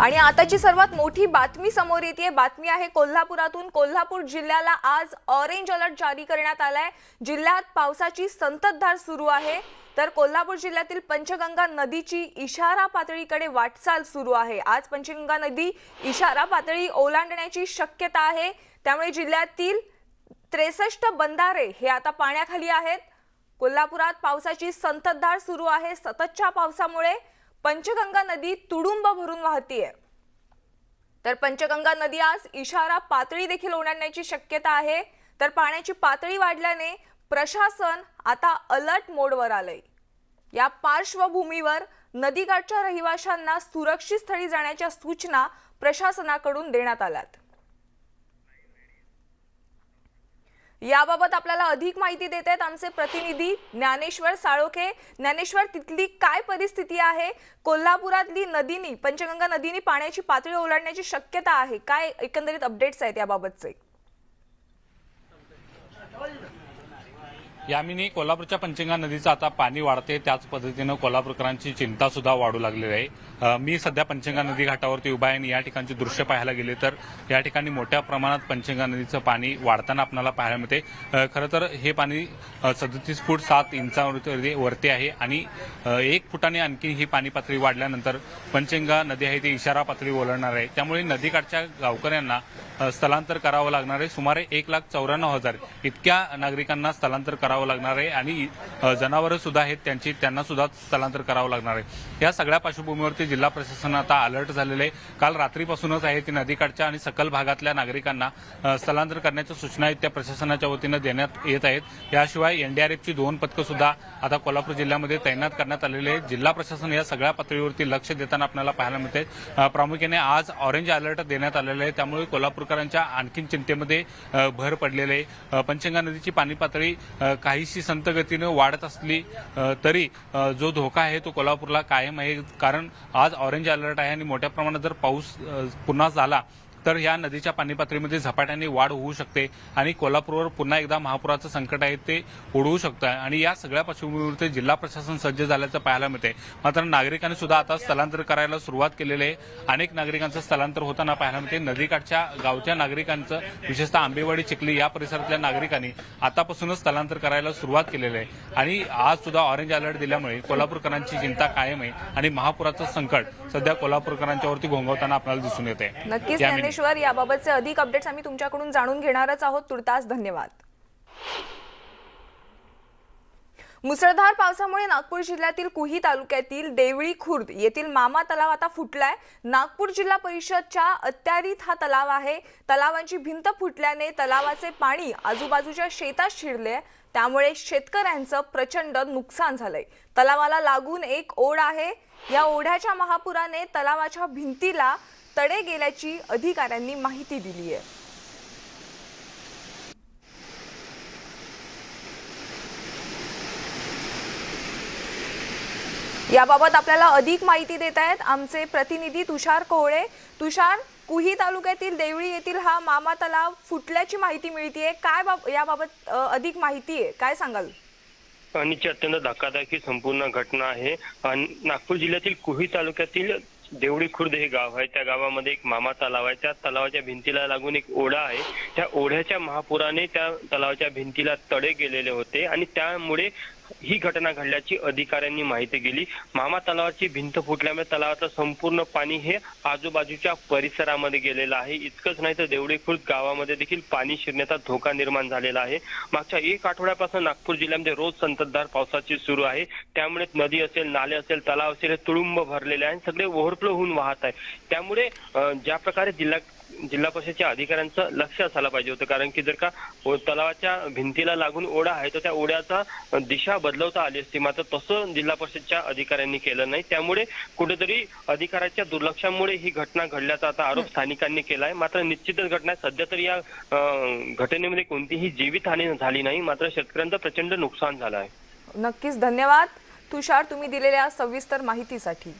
आणि आताची सर्वात मोठी बातमी समोर येते. बातमी आहे कोल्हापुरातून. कोल्हापूर जिल्ह्याला आज ऑरेंज अलर्ट जारी करण्यात आलाय. जिल्ह्यात पावसाची संततधार सुरू आहे. तर कोल्हापूर जिल्ह्यातील पंचगंगा नदीची इशारा पातळीकडे वाटचाल सुरू आहे. आज पंचगंगा नदी इशारा पातळी ओलांडण्याची शक्यता आहे. त्यामुळे जिल्ह्यातील त्रेसष्ट बंधारे हे आता पाण्याखाली आहेत. कोल्हापुरात पावसाची संततधार सुरू आहे. सततच्या पावसामुळे पंचगंगा नदी तुडुंब भरून वाहतीये. तर पंचगंगा नदी आज इशारा पातळी देखील ओलांडण्याची शक्यता आहे. तर पाण्याची पातळी वाढल्याने प्रशासन आता अलर्ट मोडवर आलंय. या पार्श्वभूमीवर नदीकाठच्या रहिवाशांना सुरक्षित स्थळी जाण्याच्या सूचना प्रशासनाकडून देण्यात आल्यात. याबाबत आपल्याला अधिक माहिती देत आहेत आमचे प्रतिनिधी ज्ञानेश्वर साळोखे. ज्ञानेश्वर तिथली काय परिस्थिती आहे? कोल्हापुरातली नदीनी पंचगंगा नदीनी पाण्याची पातळी ओलांडण्याची शक्यता आहे. काय एकंदरीत अपडेट्स आहेत याबाबतचे? यामिनी कोल्हापूरच्या पंचगंगा नदीचं आता पाणी वाढते त्याच पद्धतीनं कोल्हापूरकरांची चिंता सुद्धा वाढू लागलेली आहे. मी सध्या पंचगंगा नदी घाटावरती उभा आहे आणि या ठिकाणची दृश्य पाहायला गेले तर या ठिकाणी मोठ्या प्रमाणात पंचगंगा नदीचं पाणी वाढताना आपल्याला पाहायला मिळते. खरं तर हे पाणी सदतीस फूट सात इंचावरती वरती आहे आणि एक फुटाने आणखी ही पाणी पातळी वाढल्यानंतर पंचगंगा नदी आहे ती इशारा पातळी ओलांडणार आहे. त्यामुळे नदीकाठच्या गावकऱ्यांना स्थलांतर करावं लागणार आहे. सुमारे एक लाख चौऱ्याण्णव हजार इतक्या नागरिकांना स्थलांतर करावं लागणार आहे आणि जनावरं सुद्धा आहेत त्यांची त्यांना सुद्धा स्थलांतर करावं लागणार आहे. या सगळ्या पार्श्वभूमीवरती जिल्हा प्रशासन आता अलर्ट झालेले आहे. काल रात्रीपासूनच आहे ती नदीकाठच्या आणि सकल भागातल्या नागरिकांना स्थलांतर करण्याच्या सूचना आहेत त्या प्रशासनाच्या वतीनं देण्यात येत आहेत. याशिवाय एनडीआरएफची दोन पथकं सुद्धा आता कोल्हापूर जिल्ह्यामध्ये तैनात करण्यात आलेले आहेत. जिल्हा प्रशासन या सगळ्या पातळीवरती लक्ष देताना आपल्याला पाहायला मिळते प्रामुख्याने आज ऑरेंज अलर्ट देण्यात आलेला आहे. त्यामुळे कोल्हापूरकरांच्या आणखीन चिंतेमध्ये भर पडलेले आहे. पंचगंगा नदीची पाणी पातळी काहीशी संतगतीनं वाढत असली तरी जो धोका आहे तो कोल्हापूरला कायम आहे. कारण आज ऑरेंज अलर्ट आहे आणि मोठ्या प्रमाणात जर पाऊस पुन्हा झाला तर या नदीच्या पाणी पातळीमध्ये झपाट्याने वाढ होऊ शकते आणि कोल्हापूरवर पुन्हा एकदा महापुराचं संकट आहे ते ओढवू शकतं आणि या सगळ्या पार्श्वभूमीवरती जिल्हा प्रशासन सज्ज झाल्याचं पाहायला मिळते मात्र नागरिकांनी सुद्धा आता स्थलांतर करायला सुरुवात केलेली आहे. अनेक नागरिकांचं स्थलांतर होताना पाहायला मिळते नदीकाठच्या गावच्या नागरिकांचं विशेषतः आंबेवाडी चिखली या परिसरातल्या नागरिकांनी आतापासूनच स्थलांतर करायला सुरुवात केलेली आहे. आणि आज सुद्धा ऑरेंज अलर्ट दिल्यामुळे कोल्हापूरकरांची चिंता कायम आहे आणि महापुराचं संकट सध्या कोल्हापूरकरांच्यावरती घोंगवताना आपल्याला दिसून येते नक्कीच याबाबतचे अधिक अपडेट्स आम्ही तुमच्याकडून जाणून घेणारच आहोत. तुर्तास धन्यवाद. मुसळधार पावसामुळे नागपूर जिल्ह्यातील कुही तालुक्यातील देवळी खुर्द येथील मामा तलाव आता फुटलाय. नागपूर जिल्हा परिषदच्या अत्यारीत हा तलाव आहे. तलावांची भिंत फुटल्याने तलावाचे पाणी आजूबाजूच्या शेतात शिरले त्यामुळे शेतकऱ्यांचं प्रचंड नुकसान झालंय. तलावाला लागून एक ओढ आहे. या ओढ्याच्या महापुराने तलावाच्या भिंतीला तडे गेल्याची अधिकाऱ्यांनी माहिती दिली आहे. याबाबत आपल्याला अधिक माहिती देत आहेत आमचे प्रतिनिधी तुषार कोहळे तुषार कुही तालुक्यातील देवळी येथील हा मामा तलाव फुटल्याची माहिती मिळतीये. काय बाब याबाबत अधिक माहिती आहे. काय सांगाल? आणि अत्यंत धक्कादायक संपूर्ण घटना आहे. आणि नागपूर जिल्ह्यातील कुही तालुक्यातील देवडी खुर्द हे गाव आहे. त्या गावामध्ये एक मामा तलाव आहे. त्या तलावाच्या भिंतीला लागून एक ओढा आहे. त्या ओढ्याच्या महापुराने त्या तलावाच्या भिंतीला तडे गेलेले होते आणि त्यामुळे ही घटना घडल्याची अधिकाऱ्यांनी माहिती दिली. मामा तलावाची भिंत फुटल्यामुळे तलावाचं संपूर्ण पाणी हे आजूबाजूच्या परिसरामध्ये गेलेलं आहे. इतकंच नाही तर देवळी खुर्द गावामध्ये देखील पाणी शिरण्याचा धोका निर्माण झालेला आहे. मागच्या एक आठवड्यापासून नागपूर जिल्ह्यामध्ये रोज संततधार पावसाची सुरू आहे. त्यामुळे नदी असेल नाले असेल तलाव असेल हे तुडुंब भरलेले आहे सगळे ओव्हरफ्लो होऊन वाहत आहे. त्यामुळे ज्या प्रकारे जिल्हा जिल्हा परिषदच्या अधिकाऱ्यांचं लक्ष असायला पाहिजे होतं. कारण की जर का तलावाच्या भिंतीला लागून ओढा आहे तर त्या ओढ्याचा दिशा बदलवता आली असती. मात्र तसं जिल्हा परिषदच्या अधिकाऱ्यांनी केलं नाही. त्यामुळे कुठेतरी अधिकाऱ्याच्या दुर्लक्षामुळे ही घटना घडल्याचा आता आरोप स्थानिकांनी केला आहे मात्र निश्चितच घटना आहे. सध्या तरी या घटनेमध्ये कोणतीही जीवितहानी झाली नाही. मात्र शेतकऱ्यांचं प्रचंड नुकसान झालं आहे. नक्कीच. धन्यवाद. तुषार तुम्ही दिलेल्या सविस्तर माहितीसाठी.